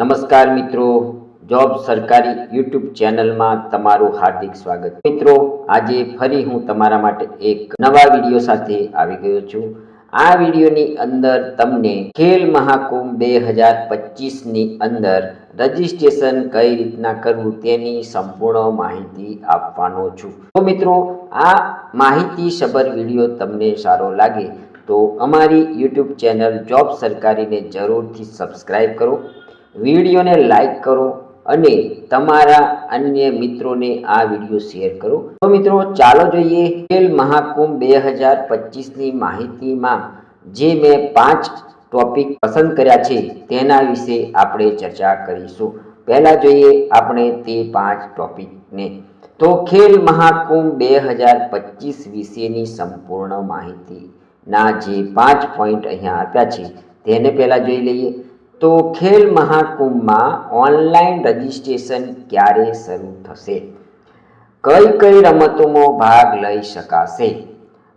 નમસ્કાર મિત્રો, જોબ સરકારી યુટ્યુબ ચેનલમાં તમારું હાર્દિક સ્વાગત. મિત્રો, આજે ફરી હું તમારા માટે એક નવા વીડિયો સાથે આવી ગયો છું. આ વિડીયોની અંદર તમને ખેલ મહાકુંભ બે હજાર પચીસની અંદર રજિસ્ટ્રેશન કઈ રીતના કરવું તેની સંપૂર્ણ માહિતી આપવાનો છું. તો મિત્રો, આ માહિતી સબર વીડિયો તમને સારો લાગે તો અમારી યુટ્યુબ ચેનલ જોબ સરકારીને જરૂરથી સબસ્ક્રાઈબ કરો. વિડીયોને લાઈક કરો અને તમારા અન્ય મિત્રોને આ વીડિયો શેર કરો. તો મિત્રો, ચાલો જોઈએ ખેલ મહાકુંભ બે હજાર પચીસની માહિતીમાં જે મેં પાંચ ટોપિક પસંદ કર્યા છે તેના વિશે આપણે ચર્ચા કરીશું. પહેલાં જોઈએ આપણે તે પાંચ ટોપિકને. તો ખેલ મહાકુંભ બે હજાર પચીસ વિશેની સંપૂર્ણ માહિતીના જે પાંચ પોઈન્ટ અહીંયા આપ્યા છે, તેને પહેલાં જોઈ લઈએ. તો ખેલ મહાકુંભમાં ઓનલાઈન રજિસ્ટ્રેશન ક્યારે શરૂ થશે? કઈ કઈ રમતોમાં ભાગ લઈ શકાશે?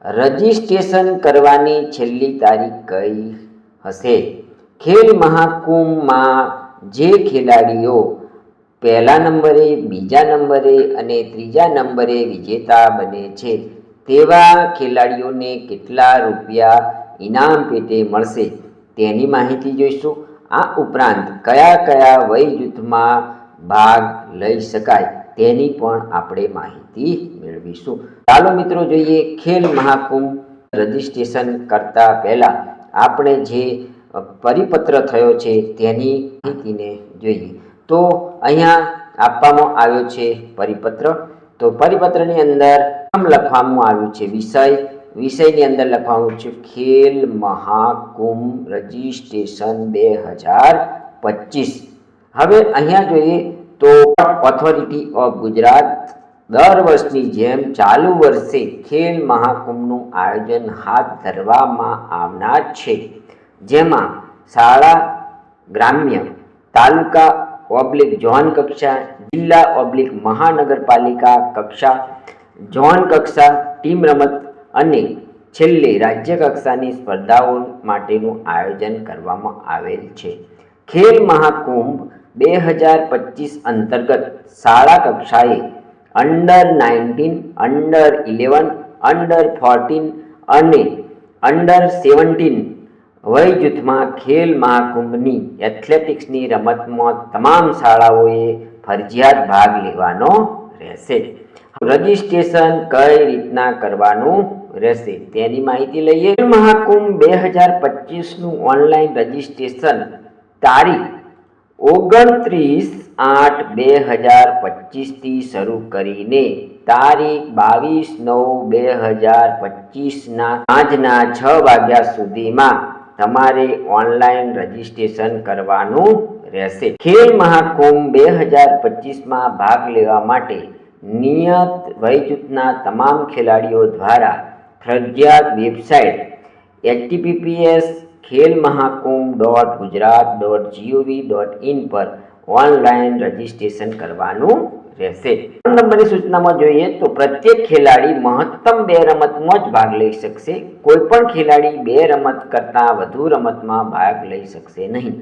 રજિસ્ટ્રેશન કરવાની છેલ્લી તારીખ કઈ હશે? ખેલ મહાકુંભમાં જે ખેલાડીઓ પહેલા નંબરે, બીજા નંબરે અને ત્રીજા નંબરે વિજેતા બને છે, તેવા ખેલાડીઓને કેટલા રૂપિયા ઇનામ પેટે મળશે તેની માહિતી જોઈશું. આ ઉપરાંત કયા કયા વય જૂથમાં ભાગ લઈ શકાય તેની પણ આપણે માહિતી મેળવીશું. ચાલો મિત્રો જોઈએ ખેલ મહાકુંભ રજિસ્ટ્રેશન કરતા પહેલા આપણે જે પરિપત્ર થયો છે તેની માહિતીને જોઈએ. તો અહીંયા આપવામાં આવ્યો છે પરિપત્ર. તો પરિપત્રની અંદર લખવામાં આવ્યું છે વિષય વિષયની અંદર લખવાનું છે. ખેલ મહાકુંભ રજિસ્ટ્રેશન બે હજાર પચીસ. હવે અહીંયા જોઈએ તો ઓથોરિટી ઓફ ગુજરાત દર વર્ષની જેમ ચાલુ વર્ષે ખેલ મહાકુંભનું આયોજન હાથ ધરવામાં આવનાર છે. જેમાં શાળા, ગ્રામ્ય, તાલુકા ઓબ્લિક ઝોન કક્ષા, જિલ્લા ઓબ્લિક મહાનગરપાલિકા કક્ષા ઝોન કક્ષા, ટીમ રમત અને છેલ્લે રાજ્ય કક્ષાની સ્પર્ધાઓ માટેનું આયોજન કરવામાં આવેલ છે. ખેલ મહાકુંભ બે હજાર પચીસ અંતર્ગત શાળા કક્ષાએ under nineteen, under eleven, under fourteen અને અંડર સેવન્ટીન વય જૂથમાં ખેલ મહાકુંભની એથ્લેટિક્સની રમતમાં તમામ શાળાઓએ ફરજિયાત ભાગ લેવાનો રહેશે. રજિસ્ટ્રેશન કઈ રીતના કરવાનું રહેશે તેની માહિતી લઈએ. મહાકુંભ બે હજાર પચીસનું ઓનલાઈન રજિસ્ટ્રેશન તારીખ ઓગણત્રીસ આઠ બે હજાર પચીસથી શરૂ કરીને તારીખ બાવીસ નવ બે હજાર પચીસના આજના છ વાગ્યા સુધીમાં તમારે ઓનલાઈન રજિસ્ટ્રેશન કરવાનું રહેશે. ખેલ મહાકુંભ બે હજાર પચીસમાં ભાગ લેવા માટે નિયત વયજૂથના તમામ ખેલાડીઓ દ્વારા ફરજિયાત website HTTPS Khel Mahakumbh dot Gujarat dot GOV dot in પર ઓનલાઈન રજિસ્ટ્રેશન કરવાનું રહેશે. ત્રણ નંબરની સૂચનામાં જોઈએ તો પ્રત્યેક ખેલાડી મહત્તમ બે રમતમાં જ ભાગ લઈ શકશે. કોઈ પણ ખેલાડી બે રમત કરતાં વધુ રમતમાં ભાગ લઈ શકશે નહીં.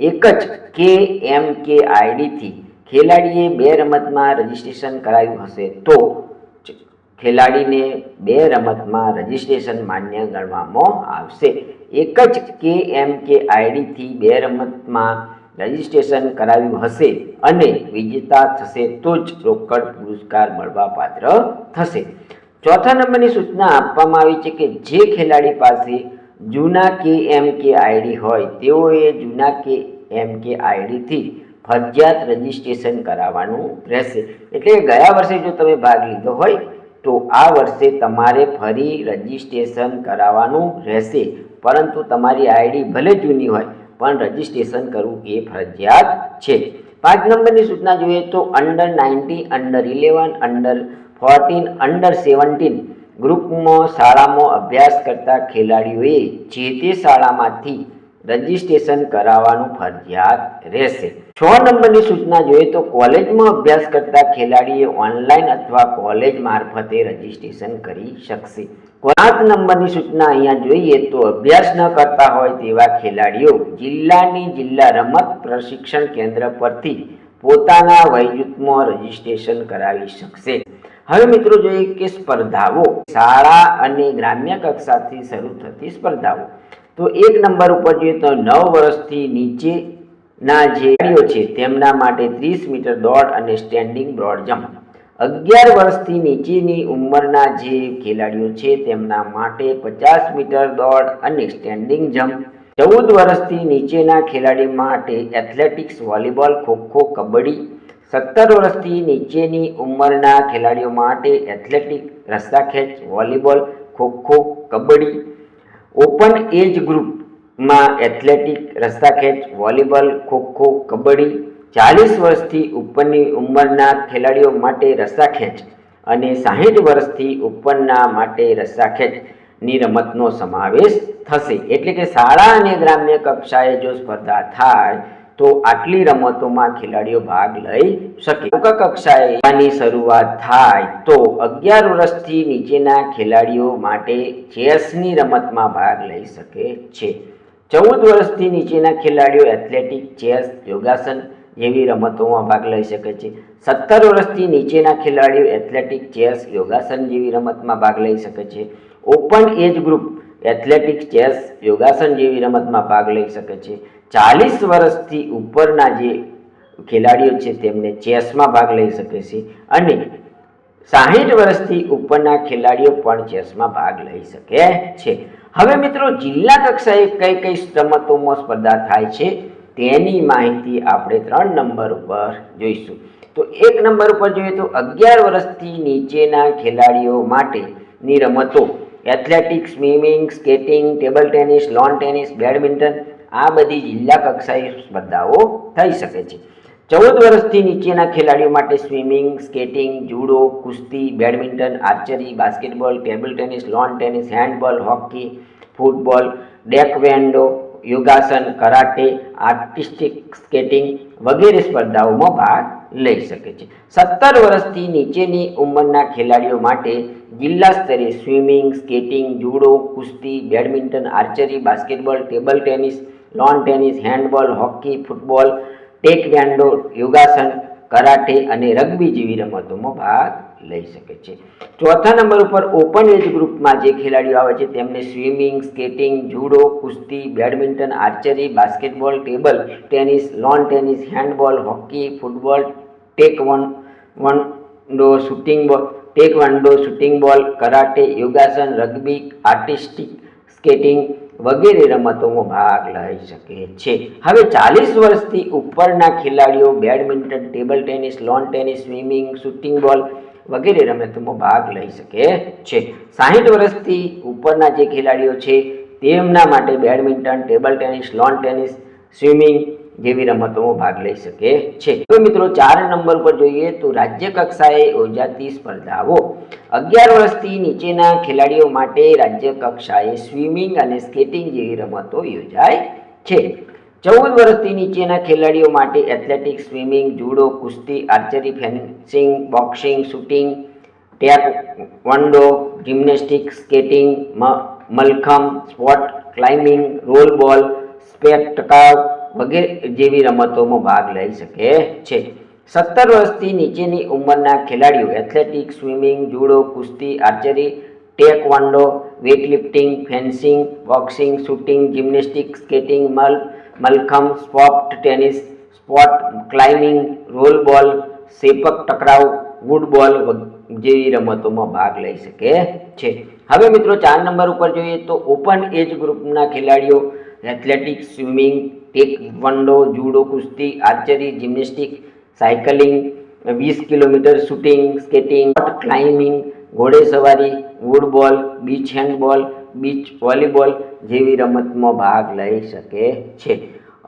એક જ કે એમ કે આઈડીથી ખેલાડીએ બે રમતમાં રજીસ્ટ્રેશન કરાયું હશે તો ખેલાડીને બે રમતમાં રજિસ્ટ્રેશન માન્ય ગણવામાં આવશે. એક જ કે એમ કે આઈડીથી બે રમતમાં રજિસ્ટ્રેશન કરાવ્યું હશે અને વિજેતા થશે તો જ રોકડ પુરસ્કાર મળવા પાત્ર થશે. ચોથા નંબરની સૂચના આપવામાં આવી છે કે જે ખેલાડી પાસે જૂના કે એમ કે આઈડી હોય, તેઓએ જૂના કે એમ કે આઈડીથી ફરજિયાત રજિસ્ટ્રેશન કરાવવાનું રહેશે. એટલે ગયા વર્ષે જો તમે ભાગ લીધો હોય તો આ વર્ષે તમારે ફરી રજિસ્ટ્રેશન કરાવવાનું રહેશે. પરંતુ તમારી આઈડી ભલે જૂની હોય, પણ રજિસ્ટ્રેશન કરવું એ ફરજિયાત છે. પાંચ નંબરની સૂચના જોઈએ તો under ninety under eleven under fourteen under seventeen ગ્રુપમાં શાળામાં અભ્યાસ કરતા ખેલાડીઓએ જે તે શાળામાંથી રજીસ્ટ્રેશન કરાવવાનું ફરજિયાત રહેશે. છ નંબરની સૂચના જોઈએ તો કોલેજમાં અભ્યાસ કરતા ખેલાડીએ ઓનલાઈન અથવા કોલેજ મારફતે રજીસ્ટ્રેશન કરી શકશે. સાત નંબરની સૂચના અહીંયા જોઈએ તો અભ્યાસ ન કરતા હોય તેવા ખેલાડીઓ જિલ્લાની જિલ્લા રમત પ્રશિક્ષણ કેન્દ્ર પરથી પોતાના વયજૂથમાં રજીસ્ટ્રેશન કરાવી શકશે. હવે મિત્રો જોઈએ કે સ્પર્ધાઓ. શાળા અને ગ્રામ્ય કક્ષાથી શરૂ થતી સ્પર્ધાઓ. તો એક નંબર ઉપર જોઈએ તો નવ વર્ષથી નીચેના જે ખેલાડીઓ છે, તેમના માટે ત્રીસ મીટર દોડ અને સ્ટેન્ડિંગ બ્રોડ જમ્પ અગિયાર વર્ષથી નીચેની ઉંમરના જે ખેલાડીઓ છે, તેમના માટે પચાસ મીટર દોડ અને સ્ટેન્ડિંગ જમ્પ ચૌદ વર્ષથી નીચેના ખેલાડી માટે એથ્લેટિક્સ વોલીબોલ ખોખો, કબડ્ડી. સત્તર વર્ષથી નીચેની ઉંમરના ખેલાડીઓ માટે athletic રસ્સાખેંચ volleyball kho kho, kabaddi. Open age ગ્રુપમાં એથ્લેટિક રસ્સાખેંચ વોલીબોલ ખોખો કબડ્ડી, ચાલીસ વર્ષથી ઉપરની ઉંમરના ખેલાડીઓ માટે રસ્સાખેંચ અને સાહીઠ વર્ષથી ઉપરના માટે રસ્સાખેંચની રમતનો સમાવેશ થશે. એટલે કે શાળા અને ગ્રામ્ય કક્ષાએ જો સ્પર્ધા થાય, તો આટલી રમતોમાં ખેલાડીઓ ભાગ લઈ શકે. ટૂંકા કક્ષાએ આની શરૂઆત થાય તો અગિયાર વર્ષથી નીચેના ખેલાડીઓ માટે ચેસની રમતમાં ભાગ લઈ શકે છે. ચૌદ વર્ષથી નીચેના ખેલાડીઓ એથ્લેટિક, ચેસ, યોગાસન જેવી રમતોમાં ભાગ લઈ શકે છે. સત્તર વર્ષથી નીચેના ખેલાડીઓ એથ્લેટિક, ચેસ, યોગાસન જેવી રમતમાં ભાગ લઈ શકે છે. Open age group athletic, chess, યોગાસન જેવી રમતમાં ભાગ લઈ શકે છે. ચાલીસ વર્ષથી ઉપરના જે ખેલાડીઓ છે તેમને ચેસમાં ભાગ લઈ શકે છે અને સાહીઠ વર્ષથી ઉપરના ખેલાડીઓ પણ ચેસમાં ભાગ લઈ શકે છે. હવે મિત્રો, જિલ્લા કક્ષાએ કઈ કઈ રમતોમાં સ્પર્ધા થાય છે તેની માહિતી આપણે ત્રણ નંબર ઉપર જોઈશું. તો એક નંબર ઉપર જોઈએ તો અગિયાર વર્ષથી નીચેના ખેલાડીઓ માટેની રમતો. Athletics, swimming, skating, table tennis, lawn tennis, badminton આ બધી જિલ્લા કક્ષાએ સ્પર્ધાઓ થઈ શકે છે. ચૌદ વર્ષથી નીચેના ખેલાડીઓ માટે સ્વિમિંગ, સ્કેટિંગ, જુડો, કુસ્તી, badminton, archery, basketball, table tennis lawn tennis handball hockey football taekwondo, યોગાસન, કરાટે આર્ટિસ્ટિક સ્કેટિંગ વગેરે સ્પર્ધાઓમાં ભાગ લઈ શકે છે. સત્તર વર્ષથી નીચેની ઉંમરના ખેલાડીઓ માટે જિલ્લા સ્તરે સ્વિમિંગ, સ્કેટિંગ, જુડો, કુસ્તી, badminton, archery, basketball, table tennis lawn tennis handball hockey football taekwondo, યોગાસન, કરાટે અને રગ્બી જેવી રમતોમાં ભાગ લઈ શકે છે. ચોથા નંબર ઉપર ઓપન એજ ગ્રુપમાં જે ખેલાડીઓ આવે છે, તેમને સ્વિમિંગ, સ્કેટિંગ, જુડો, કુસ્તી, badminton, archery, basketball, table, tennis, lawn tennis, handball, hockey, football taekwondo shooting ball taekwondo shooting ball, karate, યોગાસન, રગ્બી, આર્ટિસ્ટિક, સ્કેટિંગ વગેરે રમતોમાં ભાગ લઈ શકે છે. હવે ચાલીસ વર્ષથી ઉપરના ખેલાડીઓ badminton, table tennis lawn tennis swimming shooting ball વગેરે રમતોમાં ભાગ લઈ શકે છે. સાહીઠ વર્ષથી ઉપરના જે ખેલાડીઓ છે તેમના માટે badminton, table tennis lawn tennis swimming જેવી રમતોમાં ભાગ લઈ શકે છે. તો મિત્રો ચાર નંબર પર જોઈએ તો રાજ્ય કક્ષાએ યોજાતી સ્પર્ધાઓ. અગિયાર વર્ષથી નીચેના ખેલાડીઓ માટે રાજ્ય કક્ષાએ સ્વિમિંગ અને સ્કેટિંગ જેવી રમતો યોજાય છે. ચૌદ વર્ષથી નીચેના ખેલાડીઓ માટે એથ્લેટિક્સ સ્વિમિંગ, જુડો, કુસ્તી, archery, fencing, boxing, shooting taekwondo gymnastic, skating mallakhamb, sport climbing roll ball સ્પેક્ટકાવ વગેરે જેવી રમતોમાં ભાગ લઈ શકે છે. સત્તર વર્ષથી નીચેની ઉંમરના ખેલાડીઓ એથ્લેટિક્સ સ્વિમિંગ, જુડો, કુસ્તી, archery, taekwondo, weightlifting, fencing, boxing, shooting, gymnastic, skating, મલ, mallakhamb sport tennis, sport climbing roll ball, sepak takraw વુડબોલ જેવી રમતોમાં ભાગ લઈ શકે છે. હવે મિત્રો ચાર નંબર ઉપર જોઈએ તો ઓપન એજ ગ્રુપના ખેલાડીઓ એથ્લેટિક્સ સ્વિમિંગ ટેકવન્ડો જુડો, કુસ્તી, આર્ચરી, જિમ્નેસ્ટિક, સાયકલિંગ, વીસ કિલોમીટર શૂટિંગ, સ્કેટિંગ ક્લાઇમ્બિંગ, ઘોડે સવારી, woodball, beach handball, beach volleyball જેવી રમતમાં ભાગ લઈ શકે છે.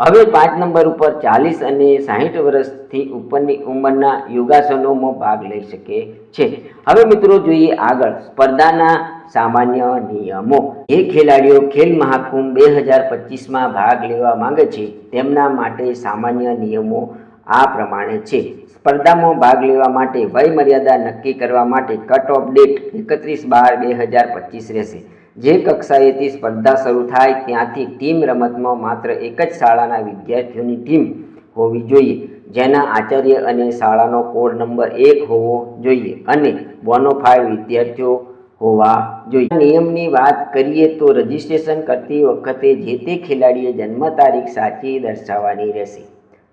હવે પાંચ નંબર ઉપર ચાલીસ અને સાહીઠ વર્ષથી ઉપરની ઉંમરના યોગાસનોમાં ભાગ લઈ શકે છે. હવે મિત્રો જોઈએ આગળ, સ્પર્ધાના સામાન્ય નિયમો. જે ખેલાડીઓ ખેલ મહાકુંભ બે હજાર પચીસમાં ભાગ લેવા માંગે છે, તેમના માટે સામાન્ય નિયમો આ પ્રમાણે છે. સ્પર્ધામાં ભાગ લેવા માટે વય મર્યાદા નક્કી કરવા માટે કટ ઓફ ડેટ એકત્રીસ બાર બે હજાર પચીસ રહેશે. જે કક્ષાએથી સ્પર્ધા શરૂ થાય ત્યાંથી ટીમ રમતમાં માત્ર એક જ શાળાના વિદ્યાર્થીઓની ટીમ હોવી જોઈએ. જેના આચાર્ય અને શાળાનો કોડ નંબર એક હોવો જોઈએ અને બોનોફાઇડ વિદ્યાર્થીઓ હોવા જોઈએ. નિયમની વાત કરીએ તો રજીસ્ટ્રેશન કરતી વખતે જે તે ખેલાડીએ જન્મ તારીખ સાચી દર્શાવવાની રહેશે.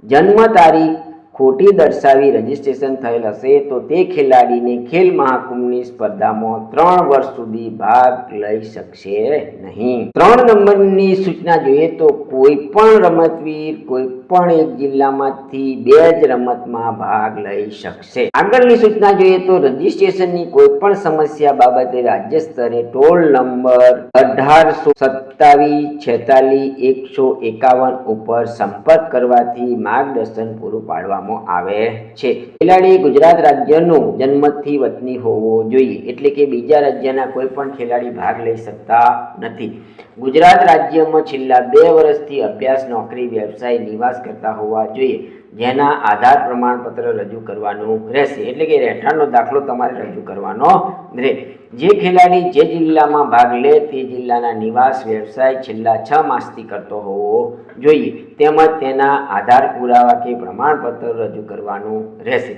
જન્મ તારીખ ખોટી દર્શાવી રજીસ્ટ્રેશન થયેલ હશે તો તે ખેલાડીને ખેલ મહાકુંભની સ્પર્ધામાં ત્રણ વર્ષ સુધી ભાગ લઈ શકશે નહીં. ત્રણ નંબરની સૂચના જોઈએ તો કોઈ પણ રમતવીર કોઈ પણ એક જિલ્લામાંથી બે જ રમતમાં ભાગ લઈ શકશે. આગળની સૂચના જોઈએ તો રજીસ્ટ્રેશનની કોઈ પણ સમસ્યા બાબતે રાજ્ય સ્તરે ટોલ નંબર અઢારસો સત્તાવીસ છેતાલીસ એકસો એકાવન ઉપર સંપર્ક કરવાથી માર્ગદર્શન પૂરું પાડવામાં આવે છે. ખેલાડી ગુજરાત રાજ્યનો જન્મથી વતની હોવો જોઈએ, એટલે કે બીજા રાજ્યના કોઈ પણ ખેલાડી ભાગ લઈ શકતા નથી. ગુજરાત રાજ્યમાં છેલ્લા બે વર્ષથી અભ્યાસ, નોકરી, વ્યવસાય, નિવાસ કરતા હોવા જોઈએ. જેના આધાર પ્રમાણપત્ર રજૂ કરવાનું રહેશે. એટલે કે રહેઠાણનો દાખલો તમારે રજૂ કરવાનો રહે. જે ખેલાડી જે જિલ્લામાં ભાગ લે તે જિલ્લાના નિવાસ વ્યવસાય છેલ્લા છ માસથી કરતો હોવો જોઈએ. તેમજ તેના આધાર પુરાવા કે પ્રમાણપત્ર રજૂ કરવાનું રહેશે.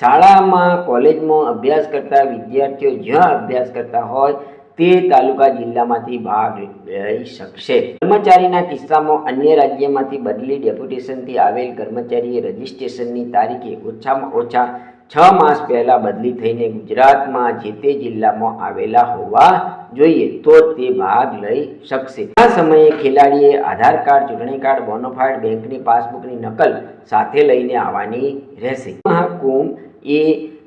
શાળામાં, કોલેજમાં અભ્યાસ કરતા વિદ્યાર્થીઓ જ્યાં અભ્યાસ કરતા હોય તે તાલુકા જિલ્લામાંથી ભાગ લઈ શકશે. કર્મચારીના કિસ્સામાં અન્ય રાજ્યમાંથી બદલી ડેપ્યુટેશનથી આવેલ કર્મચારીએ રજીસ્ટ્રેશનની તારીખે ઓછામાં ઓછા છ માસ પહેલા બદલી થઈને ગુજરાતમાં જે તે જિલ્લામાં આવેલા હોવા જોઈએ તો તે ભાગ લઈ શકશે. આ સમયે ખેલાડીએ આધાર કાર્ડ, ચૂંટણી કાર્ડ, બોનોફાઇડ, બેંકની પાસબુકની નકલ સાથે લઈને આવવાની રહેશે. મહાકુંભ એ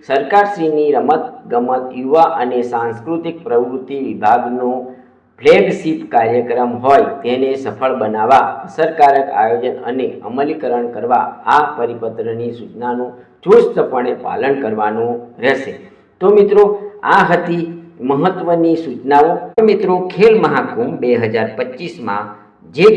સરકારશ્રીની રમત ગમત, યુવા અને સાંસ્કૃતિક પ્રવૃત્તિ વિભાગનો ફ્લેગશિપ કાર્યક્રમ હોય તેને સફળ બનાવવા, અસરકારક આયોજન અને અમલીકરણ કરવા આ પરિપત્રની સૂચનાનું ચુસ્તપણે પાલન કરવાનું રહેશે. તો મિત્રો, આ હતી મહત્વની સૂચનાઓ. મિત્રો, ખેલ મહાકુંભ બે હજાર પચીસમાં જે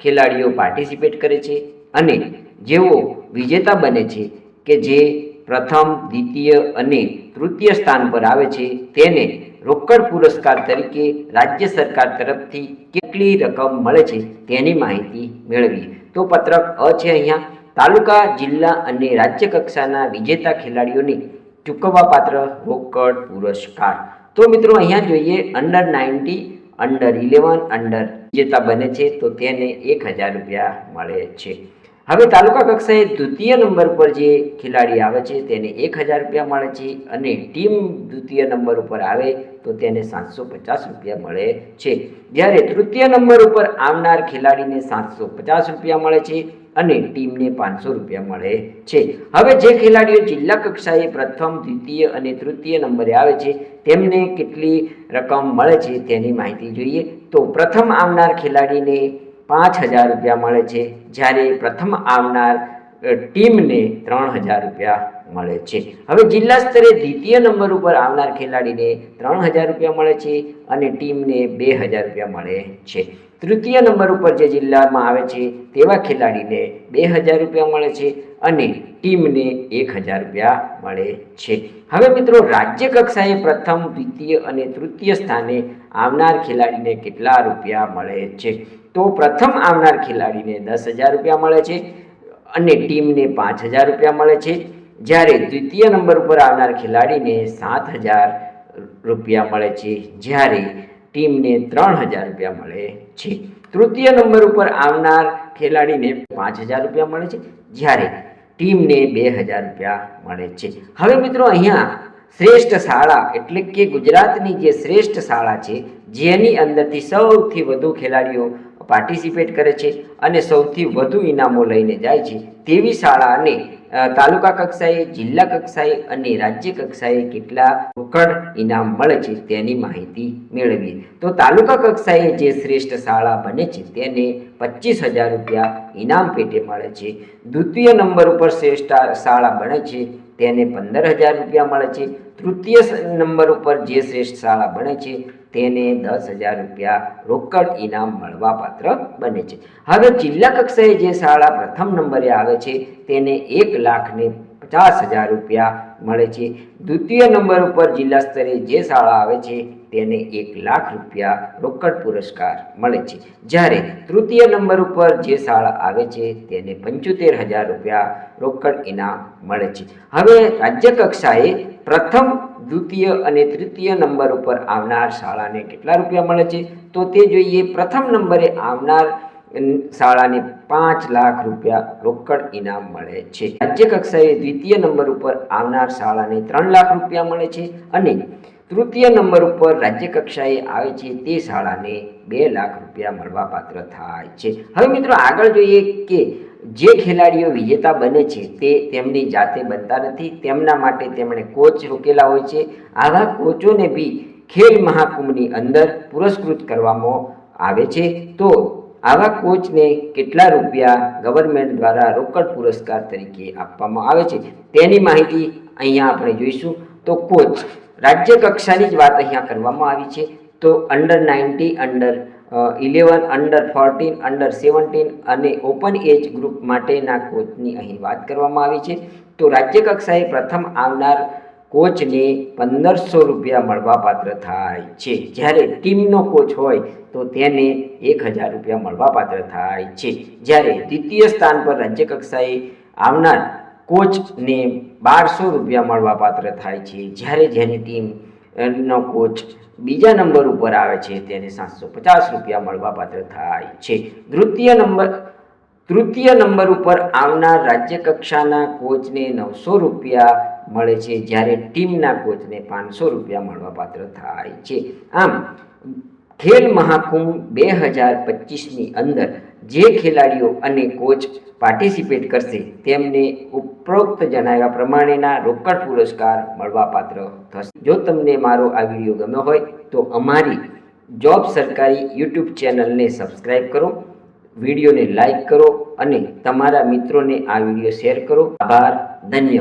ખેલાડીઓ પાર્ટિસિપેટ કરે છે અને જેઓ વિજેતા બને છે કે જે પ્રથમ, દ્વિતીય અને તૃતીય સ્થાન પર આવે છે. તેને રોકડ પુરસ્કાર તરીકે રાજ્ય સરકાર તરફથી કેટલી રકમ મળે છે તેની માહિતી મેળવીએ. તો પત્રક અ છે અહીંયા. તાલુકા, જિલ્લા અને રાજ્ય કક્ષાના વિજેતા ખેલાડીઓને ચૂકવવાપાત્ર રોકડ પુરસ્કાર. તો મિત્રો અહીંયા જોઈએ under ninety under eleven under વિજેતા બને છે. તો તેને એક હજાર રૂપિયા મળે છે. હવે તાલુકા કક્ષાએ દ્વિતીય નંબર પર જે ખેલાડી આવે છે, તેને એક હજાર રૂપિયા મળે છે અને ટીમ દ્વિતીય નંબર ઉપર આવે, તો તેને સાતસો પચાસ રૂપિયા મળે છે. જ્યારે તૃતીય નંબર ઉપર આવનાર ખેલાડીને સાતસો પચાસ રૂપિયા મળે છે અને ટીમને પાંચસો રૂપિયા મળે છે. હવે જે ખેલાડીઓ જિલ્લા કક્ષાએ પ્રથમ, દ્વિતીય અને તૃતીય નંબરે આવે છે, તેમને કેટલી રકમ મળે છે તેની માહિતી જોઈએ. તો પ્રથમ આવનાર ખેલાડીને પાંચ હજાર રૂપિયા મળે છે. જ્યારે પ્રથમ આવનાર ટીમને ત્રણ હજાર રૂપિયા મળે છે. હવે જિલ્લા સ્તરે દ્વિતીય નંબર ઉપર આવનાર ખેલાડીને ત્રણ હજાર રૂપિયા મળે છે અને ટીમને બે હજાર રૂપિયા મળે છે. તૃતીય નંબર ઉપર જે જિલ્લામાં આવે છે તેવા ખેલાડીને બે હજાર રૂપિયા મળે છે અને ટીમને એક હજાર રૂપિયા મળે છે. હવે મિત્રો, રાજ્ય કક્ષાએ પ્રથમ, દ્વિતીય અને તૃતીય સ્થાને આવનાર ખેલાડીને કેટલા રૂપિયા મળે છે? તો પ્રથમ આવનાર ખેલાડીને દસ હજાર રૂપિયા મળે છે અને ટીમને પાંચ હજાર રૂપિયા મળે છે. જ્યારે દ્વિતીય નંબર ઉપર આવનાર ખેલાડીને સાત હજાર રૂપિયા મળે છે. જ્યારે ટીમને ત્રણ હજાર રૂપિયા મળે છે. તૃતીય નંબર ઉપર આવનાર ખેલાડીને પાંચ હજાર રૂપિયા મળે છે. જ્યારે ટીમને બે હજાર રૂપિયા મળે છે. હવે મિત્રો અહીંયા શ્રેષ્ઠ શાળા એટલે કે ગુજરાતની જે શ્રેષ્ઠ શાળા છે, જેની અંદરથી સૌથી વધુ ખેલાડીઓ પાર્ટિસિપેટ કરે છે અને સૌથી વધુ ઇનામો લઈને જાય છે. તેવી શાળાને તાલુકા કક્ષાએ, જિલ્લા કક્ષાએ અને રાજ્ય કક્ષાએ કેટલા રોકડ ઇનામ મળે છે તેની માહિતી મેળવીએ. તો તાલુકા કક્ષાએ જે શ્રેષ્ઠ શાળા બને છે તેને પચીસ હજાર રૂપિયા ઇનામ પેટે મળે છે. દ્વિતીય નંબર ઉપર શ્રેષ્ઠ શાળા બને છે તેને પંદર હજાર રૂપિયા મળે છે. તૃતીય નંબર ઉપર જે શ્રેષ્ઠ શાળા બને છે તેને દસ હજાર રૂપિયા રોકડ ઇનામ મળવાપાત્ર બને છે. હવે જિલ્લા કક્ષાએ જે શાળા પ્રથમ નંબરે આવે છે, તેને એક લાખને પચાસ હજાર રૂપિયા મળે છે. દ્વિતીય નંબર ઉપર જિલ્લા સ્તરે જે શાળા આવે છે, તેને એક લાખ રૂપિયા રોકડ પુરસ્કાર મળે છે. જ્યારે તૃતીય નંબર ઉપર જે શાળા આવે છે, તેને પંચોતેર હજાર રૂપિયા રોકડ ઇનામ મળે છે. હવે રાજ્ય કક્ષાએ પ્રથમ દ્વિતીય અને તૃતીય નંબર ઉપર આવનાર શાળાને કેટલા રૂપિયા મળે છે? તો તે જોઈએ પ્રથમ નંબરે આવનાર શાળાને પાંચ લાખ રૂપિયા રોકડ ઇનામ મળે છે. રાજ્ય કક્ષાએ દ્વિતીય નંબર ઉપર આવનાર શાળાને ત્રણ લાખ રૂપિયા મળે છે અને તૃતીય નંબર ઉપર રાજ્ય કક્ષાએ આવે છે તે શાળાને બે લાખ રૂપિયા મળવા પાત્ર થાય છે. હવે મિત્રો આગળ જોઈએ કે જે ખેલાડીઓ વિજેતા બને છે તે તેમની જાતે બનતા નથી. તેમના માટે તેમણે કોચ રોકેલા હોય છે. આવા કોચોને બી ખેલ મહાકુંભની અંદર પુરસ્કૃત કરવામાં આવે છે. તો આવા કોચને કેટલા રૂપિયા ગવર્મેન્ટ દ્વારા રોકડ પુરસ્કાર તરીકે આપવામાં આવે છે તેની માહિતી અહીંયા આપણે જોઈશું. તો કોચ રાજ્ય કક્ષાની જ વાત અહીંયા કરવામાં આવી છે. તો under ninety under eleven under fourteen under seventeen અને ઓપન એજ ગ્રુપ માટેના કોચની અહીં વાત કરવામાં આવી છે. તો રાજ્ય કક્ષાએ પ્રથમ આવનાર કોચને પંદરસો રૂપિયા મળવાપાત્ર થાય છે. જ્યારે ટીમનો કોચ હોય તો તેને એક હજાર રૂપિયા મળવાપાત્ર થાય છે. જ્યારે દ્વિતીય સ્થાન પર રાજ્ય કક્ષાએ આવનાર કોચને બારસો રૂપિયા મળવાપાત્ર થાય છે. જ્યારે જેની ટીમ નો કોચ બીજા નંબર ઉપર આવે છે, તેને સાતસો પચાસ રૂપિયા મળવાપાત્ર થાય છે. તૃતીય નંબર તૃતીય નંબર ઉપર આવનાર રાજ્ય કક્ષાના કોચને નવસો રૂપિયા મળે છે, જ્યારે ટીમના કોચને પાંચસો રૂપિયા મળવાપાત્ર થાય છે. આમ, ખેલ મહાકુંભ બે હજાર પચીસની અંદર જે ખેલાડીઓ અને કોચ પાર્ટિસિપેટ કરશે, તેમને ઉપરોક્ત જણાવ્યા પ્રમાણેના રોકડ પુરસ્કાર મળવાપાત્ર થશે. જો તમને મારો આ વીડિયો ગમ્યો હોય, તો અમારી જોબ સરકારી યુટ્યુબ ચેનલને સબસ્ક્રાઈબ કરો, વિડીયોને લાઈક કરો અને તમારા મિત્રોને આ વીડિયો શેર કરો. આભાર, ધન્યવાદ.